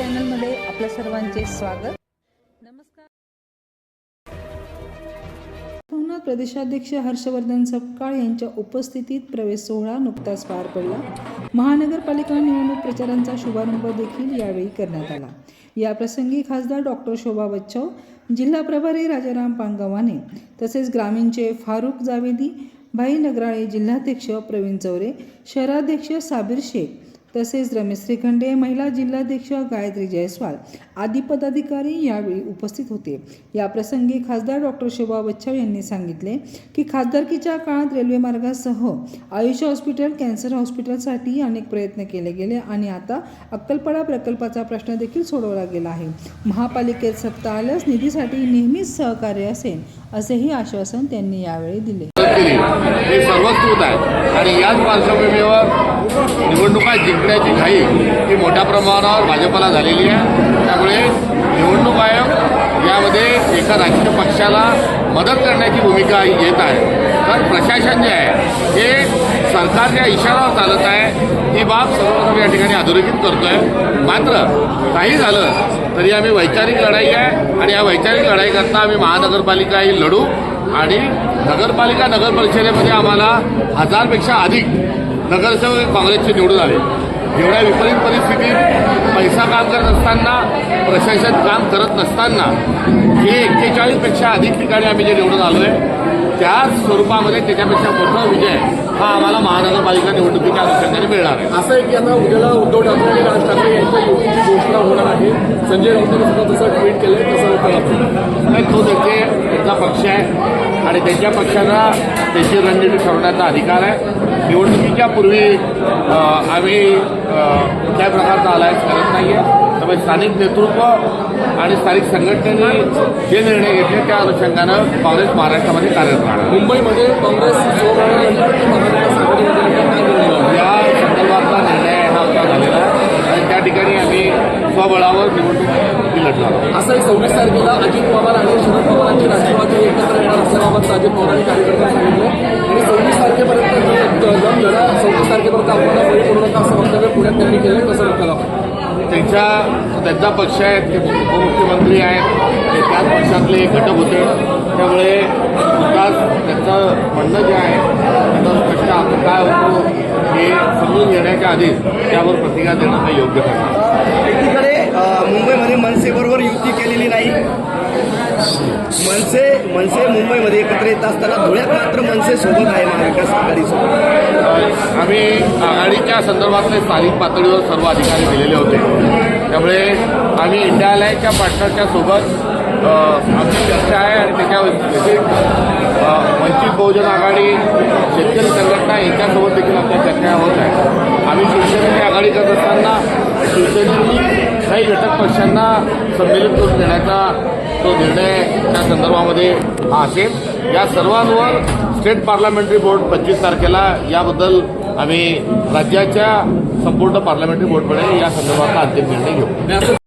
चॅनलमध्ये आपल्या सर्वांचे स्वागत. नमस्कार. प्रदेशाध्यक्ष हर्षवर्धन सपकाळ यांच्या उपस्थितीत प्रवेश सोहळा नुकताच पार पडला. महानगरपालिका निवडणूक प्रचारांचा शुभारंभ देखील यावेळी करण्यात आला. या प्रसंगी खासदार डॉक्टर शोभा बच्छाव जिल्हा प्रभारी राजाराम पांगवाने तसेच ग्रामीणचे फारुख जावेदी भाई नगराळे जिल्हाध्यक्ष प्रवीण चौरे शहराध्यक्ष साबीर शेख तसेच रमेश श्रीखंडे महिला जिल्हाध्यक्ष गायत्री जयस्वाल आदी पदाधिकारी यावेळी उपस्थित होते. याप्रसंगी खासदार डॉक्टर शोभा बच्छाव यांनी सांगितले की खासदारकीच्या काळात रेल्वे मार्गासह आयुष हॉस्पिटल कॅन्सर हॉस्पिटलसाठी अनेक प्रयत्न केले गेले आणि आता अक्कलपाडा प्रकल्पाचा प्रश्न देखील सोडवला गेला आहे. महापालिकेत सत्ता आल्यास निधीसाठी नेहमीच सहकार्य असेल असेही आश्वासन त्यांनी यावेळी दिले. दिली हे सर्वस्कृत आहे आणि याच पार्श्वभूमीवर निवडणुका जिंकण्याची घाई ही मोठ्या प्रमाणावर भाजपला झालेली आहे. त्यामुळे निवडणूक आयोग यामध्ये एका राजकीय पक्षाला मदत करण्याची भूमिका येत आहे. तर प्रशासन जे आहे हे सरकारच्या इशारावर चालत आहे. ही बाब सर्वप्रथम या ठिकाणी अधोरेखित करतोय. मात्र काही झालं तरी आम्ही वैचारिक लढाई आहे आणि या वैचारिक लढाईकरता आम्ही महानगरपालिका ही लढू आणि नगरपालिका नगर परिषदेमध्ये आम्हाला हजारपेक्षा अधिक नगरसेवक काँग्रेसचे निवडून आले. एवढ्या विपरीत परिस्थितीत पैसा काम करत असताना प्रशासन काम करत नसताना हे एक्केचाळीसपेक्षा अधिक ठिकाणी आम्ही जे निवडून आलो आहे त्याच स्वरूपामध्ये त्याच्यापेक्षा मोठा विजय हा आम्हाला महानगरपालिका निवडणुकीच्या अनुषंगाने मिळणार आहे. असं आहे की आता उद्याला उद्धव ठाकरे आणि राज ठाकरे यांच्या युतीची घोषणा होणार आहे. संजय राऊतांनी सुद्धा तसं ट्विट केलंय तसं नाही, तो त्यांचे त्यांचा पक्ष आहे. आणि त्यांच्या पक्षाला त्याची रणनीती ठरवण्याचा अधिकार आहे. निवडणुकीच्या पूर्वी आम्ही अ, कुठल्याही प्रकारचा अलायन्स करत नाही आहे त्यामुळे स्थानिक नेतृत्व आणि स्थानिक संघटनेने जे निर्णय घेतले त्या अनुषंगानं काँग्रेस महाराष्ट्रामध्ये कार्यरत राहणार मुंबईमध्ये काँग्रेस सोबत की महाविकास आघाडीमध्ये काय निर्णय झाला? या संदर्भातला निर्णय हा आमचा झालेला आहे आणि त्या ठिकाणी आम्ही स्वबळावर निवडणूक लढणार आहोत असं आहे सव्वीस तारखेला अजित पवार आणि शरद पवारांची राष्ट्रवादी एकत्र येणार असल्याबाबत अजित पवारांनी कार्यकर्त्यांनी सांगितलं. आणि सव्वीस तारखेपर्यंत दम धरा सव्वीस तारखेपर्यंत आपल्याला बळी पडू नका असं वक्तव्य पुण्यात त्यांनी केलं कसं वक्तव्य आपण त्यांच्या त्यांचा पक्ष आहे ते उपमुख्यमंत्री आहेत ते त्याच पक्षातले एक घटक होते. त्यामुळे विकास त्यांचं म्हणणं जे आहे त्याचा स्पष्ट अर्थ काय होतो हे समजून घेण्याच्या आधीच त्यावर प्रतिक्रिया देणं हे योग्य ठरणार. मुंबईमध्ये मनसेबरोबर युती केलेली नाही. मनसे मनसे मुंबईमध्ये एकत्र येत असताना धुळ्यात मात्र मनसे सोबत आहे महाविकास आघाडीसोबत आम्ही आघाडीच्या संदर्भातले स्थानिक पातळीवर सर्व अधिकारी दिलेले होते. त्यामुळे आम्ही इंडिया अलायन्सच्या पार्टनरच्या सोबत आमची चर्चा आहे आणि त्याच्या वंचित बहुजन आघाडी शेतकरी संघटना यांच्यासोबत देखील आमच्या चर्चा होत आहे. आम्ही शिवसेनेची आघाडी करत असताना शिवसेनेची काही घटक पक्षांना संमेलित करून घेण्याचा तो निर्णय त्या संदर्भामध्ये हा असेल. या सर्वांवर स्टेट पार्लमेंटरी बोर्ड पंचवीस तारखेला याबद्दल आम्ही राज्याच्या संपूर्ण पार्लमेंटरी बोर्डमध्ये या संदर्भातला अंतिम निर्णय घेऊ.